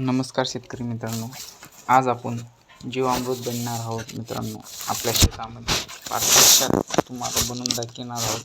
नमस्कार शेतकरी मित्रांनो. आज आपण जीवामृत बनणार आहोत मित्रांनो. आपल्या शेतामध्ये प्रत्यक्षात तुम्हाला बनवून दाखवणार आहोत.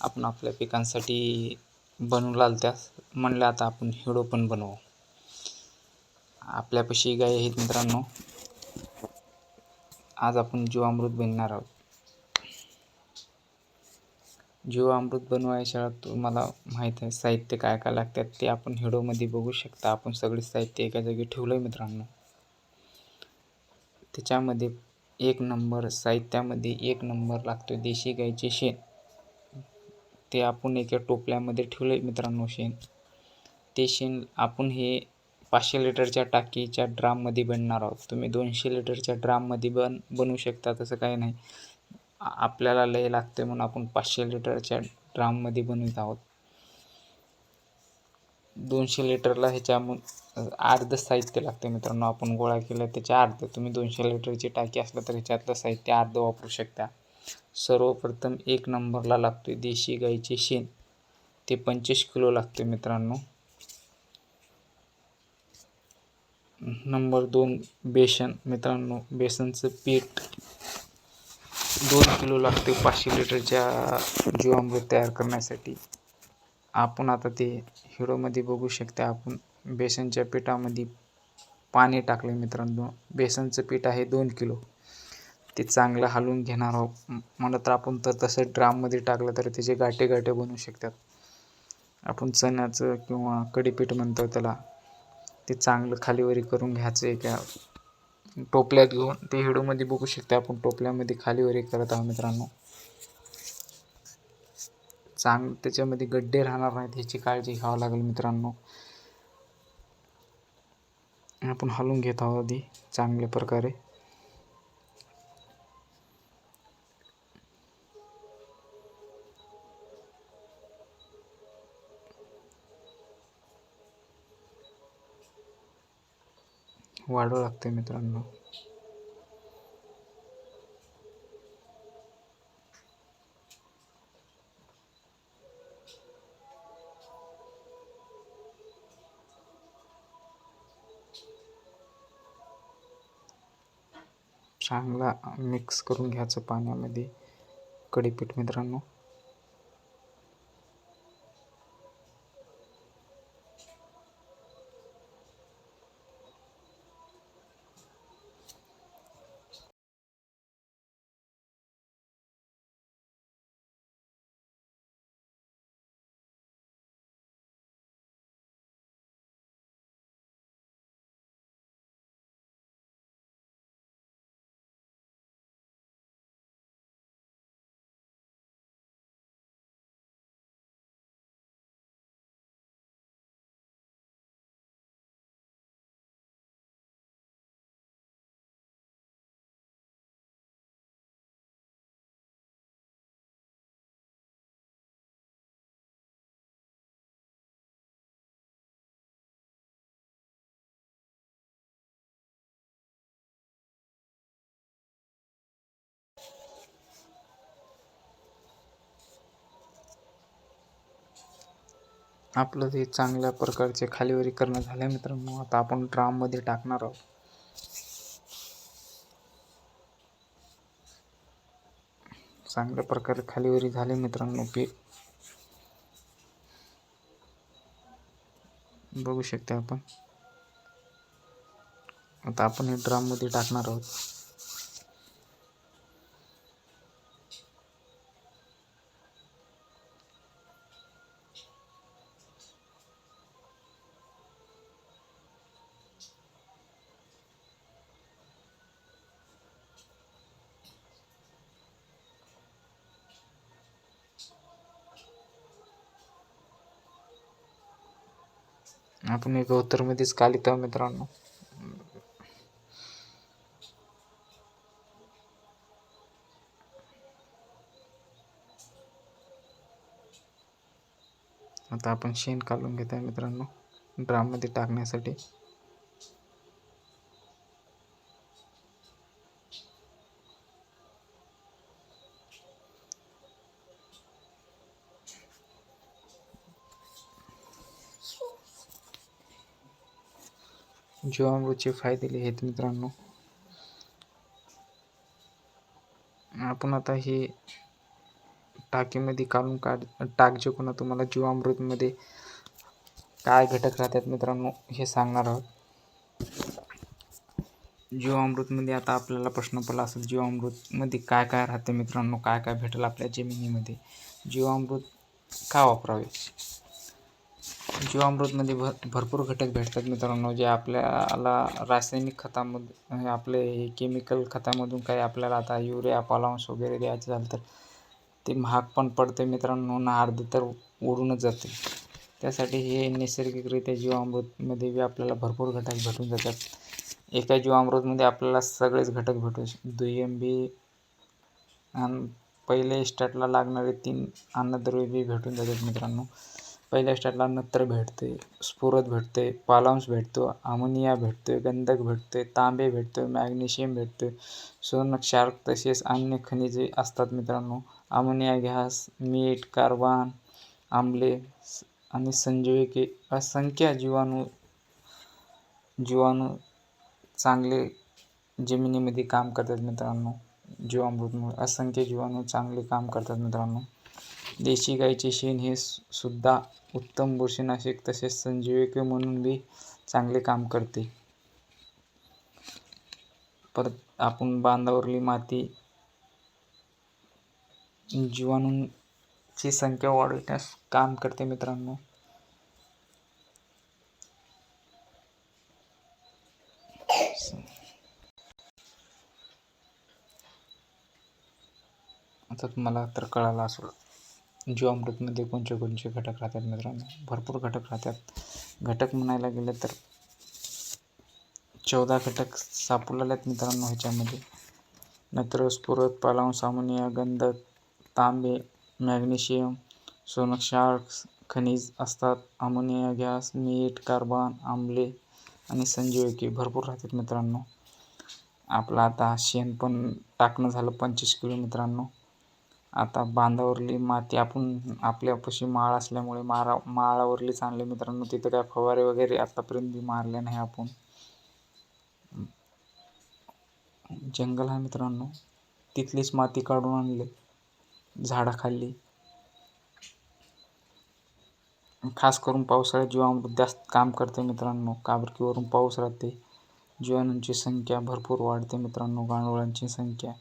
आपण आपल्या पिकांसाठी बनवू लागत्यास म्हणलं आता आपण हिडो पण बनवू. आपल्यापाशी गाय आहेत मित्रांनो. आज आपण जीवामृत बनणार आहोत. जीवामृत बनवायच्या तुम्हाला माहीत आहे. साहित्य काय काय लागतात ते आपण हिडोमध्ये बघू शकता. आपण सगळे साहित्य एका जागी ठेवलं आहे मित्रांनो. त्याच्यामध्ये एक नंबर साहित्यामध्ये एक नंबर लागतो देशी गाईचे शेण. ते आपण एका टोपल्यामध्ये ठेवलं आहे मित्रांनो शेण. ते शेण आपण हे पाचशे लिटरच्या टाकीच्या ड्राममध्ये बनणार आहोत. तुम्ही दोनशे लिटरच्या ड्राममध्ये बन बनवू शकता. तसं काही नाही. आपल्याला लय लागते म्हणून आपण पाचशे लिटरच्या ड्राममध्ये बनवित आहोत. दोनशे लिटरला ह्याच्या अर्ध साहित्य लागते मित्रांनो. आपण गोळा केलं त्याच्या अर्ध. तुम्ही दोनशे लिटरची टाकी असलं तर ह्याच्यातलं साहित्य अर्ध वापरू शकता. सर्वप्रथम एक नंबरला लागते देशी गाईचे शेण. ते पंचवीस किलो लागते मित्रांनो. नंबर दोन बेसन. मित्रांनो बेसनचं पीठ दोन किलो लागते पाचशे लिटरच्या जीवामृत तयार करण्यासाठी. आपण आता ते हिडोमध्ये बघू शकता आपण बेसनच्या पिठामध्ये पाणी टाकले मित्रांनो. बेसनचं पीठ आहे दोन किलो. ते चांगलं हलवून घेणार आहोत. म- तर आपण तर तसं ड्राममध्ये टाकलं तर त्याचे गाठे गाठे बनू शकतात. आपण चण्याचं किंवा कढीपीठ म्हणतो त्याला ते चांगलं खालीवरी करून घ्यायचं एका टोपल्यात घेऊन ते हिडोमध्ये बघू शकता आपण. टोपल्यामध्ये खाली वगैरे करत आहोत मित्रांनो. चांग त्याच्यामध्ये गड्डे राहणार नाहीत ह्याची काळजी घ्यावं लागेल मित्रांनो. आपण हलवून घेत आहोत आधी चांगल्या प्रकारे. वाढू लागते मित्रांनो. चांगला मिक्स करून घ्यायचं पाण्यामध्ये कढीपीठ मित्रांनो. आपलं ते चांगल्या प्रकारचे खालीवरी करणं झालं मित्रांनो. आता आपण ड्राममध्ये टाकणार आहोत. चांगल्या प्रकारे खालीवरी झाले मित्रांनो पीक बघू शकते आपण. आता आपण हे ड्राममध्ये टाकणार आहोत. आपण एक उत्तरमध्येच कालित आहोत मित्रांनो. आता आपण शेण काढून घेत आहे मित्रांनो. ड्राममध्ये टाकण्यासाठी. जीवामृतचे फायदे आहेत मित्रांनो. आपण आता हे टाकीमध्ये काढून काढ टाक जे पुन्हा तुम्हाला जीवामृतमध्ये काय घटक राहतात मित्रांनो हे सांगणार आहोत. जीवामृतमध्ये आता आपल्याला प्रश्न पडला असेल जीवामृतमध्ये काय काय राहते मित्रांनो काय काय भेटेल आपल्या जमिनीमध्ये? जीवामृत का वापरावे? जीवामृतमध्ये भर भरपूर घटक भेटतात मित्रांनो जे आपल्याला रासायनिक खतामध्ये आपले हे केमिकल खतामधून काही आपल्याला आता युरिया पॉलांस वगैरे द्यायचं झालं तर ते महाग पण पडते मित्रांनो ना अर्धे तर उडूनच जाते. त्यासाठी हे नैसर्गिकरित्या जीवामृतमध्ये बी आपल्याला भरपूर घटक भेटून जातात. एका जीवामृतमध्ये आपल्याला सगळेच घटक भेटू दुय्यम बी आणि पहिले स्टार्टला लागणारे तीन अन्नद्रव्य बी भेटून जातात मित्रांनो. पहिल्या स्टार्टला नत्र भेटते स्फुरत भेटते पालांश भेटतो अमोनिया भेटतो गंधक भेटते तांबे भेटतो मॅग्नेशियम भेटतो सोन क्षार तसेच अन्य खनिजे असतात मित्रांनो. अमोनिया गॅस मीठ कार्बन आंबले आणि संजीवके असंख्य जीवाणू जीवाणू चांगले जमिनीमध्ये काम करतात मित्रांनो. जीवामृतमुळे असंख्य जीवाणू चांगले काम करतात मित्रांनो. देशी गाईचे शेण हे सुद्धा उत्तम बुरशीनाशक तसेच संजीवके म्हणून बी चांगले काम करते. परत आपण बांधावरली माती जीवाणूंची संख्या वाढवण्यास काम करते मित्रांनो. आता तुम्हाला तर कळालं असेल. जीवामृतमध्ये कोणते कोणते घटक राहतात मित्रांनो? भरपूर घटक राहतात. घटक म्हणायला गेलं तर चौदा घटक सापडलेले मित्रांनो ह्याच्यामध्ये. नत्र स्फुरत पालांश अमोनिया गंधक तांबे मॅग्नेशियम सोनक्षार्क्स खनिज असतात. अमोनिया गॅस मीठ कार्बन आंबले आणि संजीवकी भरपूर राहतात मित्रांनो. आपलं आता शेण पण टाकणं झालं पंचवीस किलो मित्रांनो. आता बांधावरली माती आपण आपल्यापाशी माळ असल्यामुळे मारा माळावरलीच आणले मित्रांनो. तिथं काय फवारे वगैरे आतापर्यंत मारले नाही आपण. जंगल आहे मित्रांनो. तिथलीच माती काढून आणली. झाडाखाली. खास करून पावसाळ्यात जीवामृत जास्त काम करते मित्रांनो. काबरकीवरून पाऊस राहते. जीवाणूंची संख्या भरपूर वाढते मित्रांनो. गांडुळांची संख्या.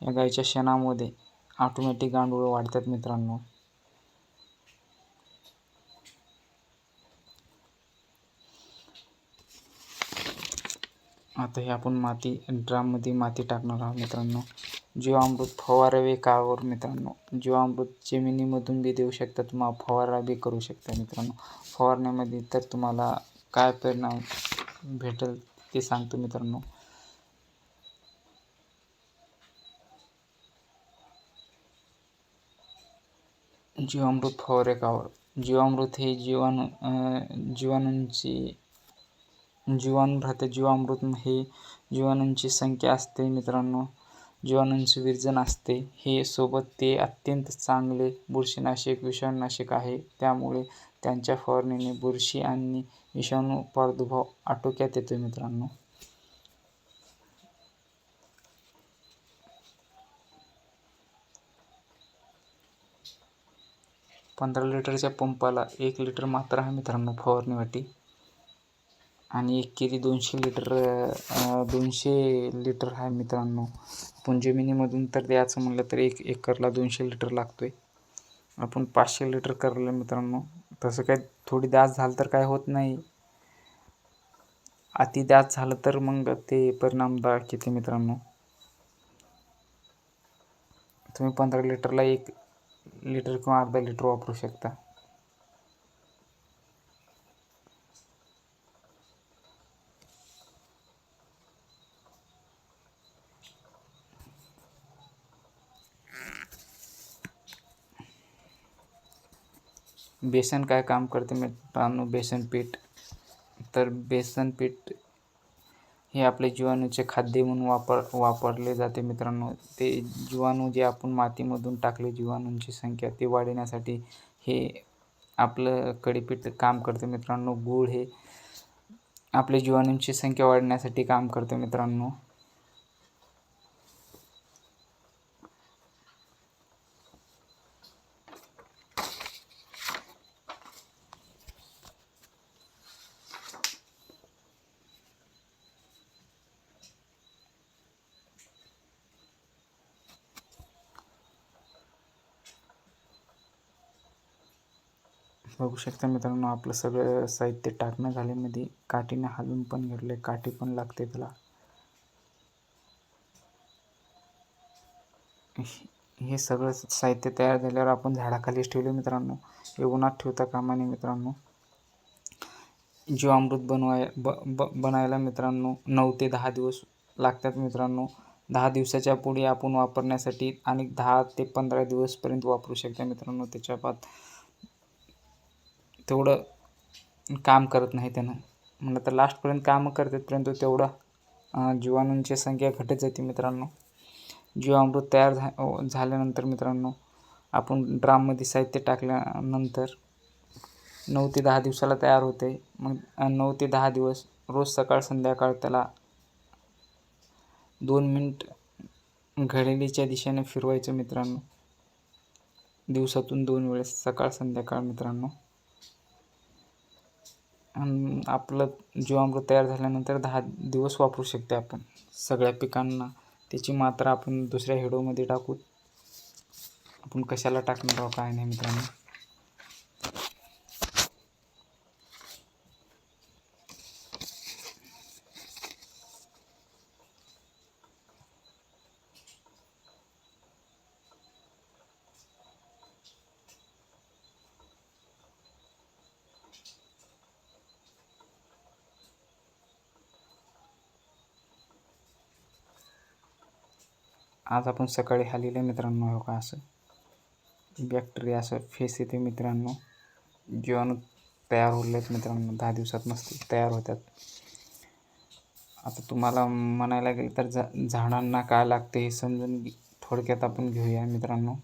या गाईच्या शेणामध्ये ऑटोमॅटिक गांडूळ वाढतात मित्रांनो. आता हे आपण माती ड्राममध्ये माती टाकणार आहोत मित्रांनो. जीवामृत फवारावे कावर मित्रांनो. जीवामृत जमिनीमधून बी देऊ शकता तुम्हाला फवारा बी करू शकता मित्रांनो. फवारण्यामध्ये तर तुम्हाला काय परिणाम भेटेल ते सांगतो मित्रांनो. जीवामृत फवारे कावर जीवामृत हे जीवाणू जीवाणूंची जीवाणू राहते जीवामृत हे जीवाणूंची संख्या असते मित्रांनो. जीवाणूंचे विरजन असते. हे सोबत ते अत्यंत चांगले बुरशीनाशक विषाणूनाशक आहे. त्यामुळे त्यांच्या फवारणीने बुरशी आणि विषाणू प्रादुर्भाव आटोक्यात येतो मित्रांनो. पंधरा लिटरच्या पंपाला एक लिटर मात्र आहे मित्रांनो फवारणीसाठी. आणि एक केली दोनशे लिटर दोनशे लिटर आहे मित्रांनो. आपण जमिनीमधून तर द्यायचं म्हणलं तर एक एकरला दोनशे लिटर लागतो आहे आपण पाचशे लिटर करलं मित्रांनो. तसं काय थोडी दास झालं तर काय होत नाही. अति दास झालं तर मग ते परिणामदायक येते मित्रांनो. तुम्ही पंधरा लिटरला एक लिटर किंवा अर्धा लिटर वापरू शकता। बेसन काय काम करते मित्रांनो बेसन पीठ तर बेसन पीठ हे आपले जीवाणूचे खाद्य म्हणून वापर वापरले जाते मित्रांनो. ते जीवाणू जे आपण मातीमधून टाकले जीवाणूंची संख्या ते वाढवण्यासाठी हे आपलं कडीपीठ काम करते मित्रांनो. गूळ हे आपल्या जीवाणूंची संख्या वाढण्यासाठी काम करते मित्रांनो बघू शकता मित्रांनो आपलं सगळं साहित्य टाकणं झाल्यामध्ये काठीने हालून पण घेतले काठी पण लागते त्याला. हे सगळं साहित्य तयार झाल्यावर आपण झाडाखालीच ठेवले मित्रांनो. हे उन्हात ठेवता कामा नये मित्रांनो. जीवामृत बनवाय ब ब बनायला मित्रांनो नऊ ते दहा दिवस लागतात मित्रांनो. दहा दिवसाच्या पुढे आपण वापरण्यासाठी आणि दहा ते पंधरा दिवसपर्यंत वापरू शकता मित्रांनो. त्याच्या बाद तेवढं काम करत नाही त्यानं. म्हणलं तर लास्टपर्यंत कामं करतात परंतु तेवढं जीवाणूंची संख्या घटत जाते मित्रांनो. जीवामृत तयार झा झाल्यानंतर मित्रांनो आपण ड्राममध्ये साहित्य टाकल्यानंतर नऊ ते दहा दिवसाला तयार होते. मग नऊ ते दहा दिवस रोज सकाळ संध्याकाळ त्याला दोन मिनिट घडेलीच्या दिशेने फिरवायचं मित्रांनो. दिवसातून दोन वेळेस सकाळ संध्याकाळ मित्रांनो. आपलं जीवामृत तयार झाल्यानंतर दहा दिवस वापरू शकते आपण. सगळ्या पिकांना त्याची मात्रा आपण दुसऱ्या हेडोमध्ये टाकू. आपण कशाला टाकणार आहोत काय नाही मित्रांनो? आज आपण सकाळी हालिले मित्रांनो हो का असं? बॅक्टेरिया असं फेस येते मित्रांनो. जीवाणू तयार होलेत मित्रांनो दहा दिवसात मस्त तयार होतात. आता तुम्हाला म्हणायला गेलं तर झा झाडांना काय लागते हे समजून थोडक्यात आपण घेऊया मित्रांनो.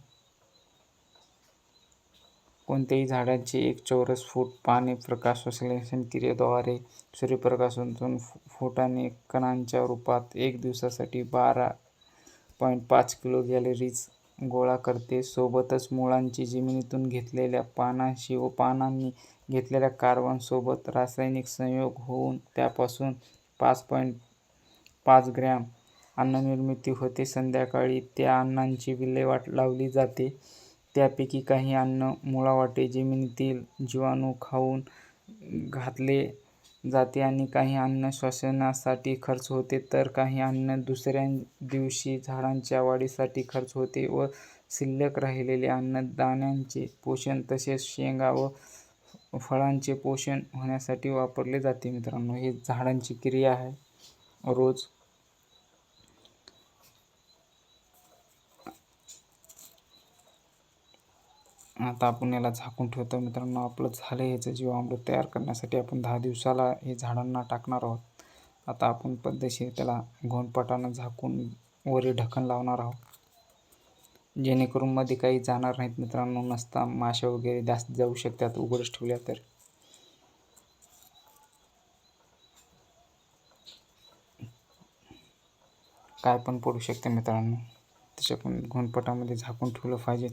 कोणत्याही झाडाचे एक चौरस फूट पाणी प्रकाश संश्लेषण क्रियेद्वारे सूर्यप्रकाशातून फुटाने कणांच्या रूपात एक दिवसासाठी बारा पॉईंट पाच किलो गॅलरीज गोळा करते. सोबतच मुळांची जमिनीतून घेतलेल्या पानांशी व पानांनी घेतलेल्या कार्बनसोबत रासायनिक संयोग होऊन त्यापासून पाच पॉईंट पाच ग्रॅम अन्ननिर्मिती होते. संध्याकाळी त्या अन्नांची विल्हेवाट लावली जाते. त्यापैकी काही अन्न मुळावाटे जमिनीतील जीवाणू खाऊन घातले जाते आणि काही अन्न श्वसनासाठी खर्च होते तर काही अन्न दुसऱ्या दिवशी झाडांच्या वाढीसाठी खर्च होते व शिल्लक राहिलेले अन्न दाण्यांचे पोषण तसेच शेंगा व फळांचे पोषण होण्यासाठी वापरले जाते मित्रांनो. ही झाडांची क्रिया आहे. रोज आता आपण याला झाकून ठेवतो मित्रांनो. आपलं झालं याचं जीवामृत तयार करण्यासाठी आपण दहा दिवसाला हे झाडांना टाकणार आहोत. आता आपण पद्धतशीर त्याला घोणपटानं झाकून वरी ढक्कन लावणार आहोत. जेणेकरून मध्ये काही जाणार नाहीत मित्रांनो. नसता माशा वगैरे जास्त जाऊ शकतात उघडच ठेवल्या तर. काय पण पडू शकते मित्रांनो. त्याच्या पण घोणपटामध्ये झाकून ठेवलं पाहिजे.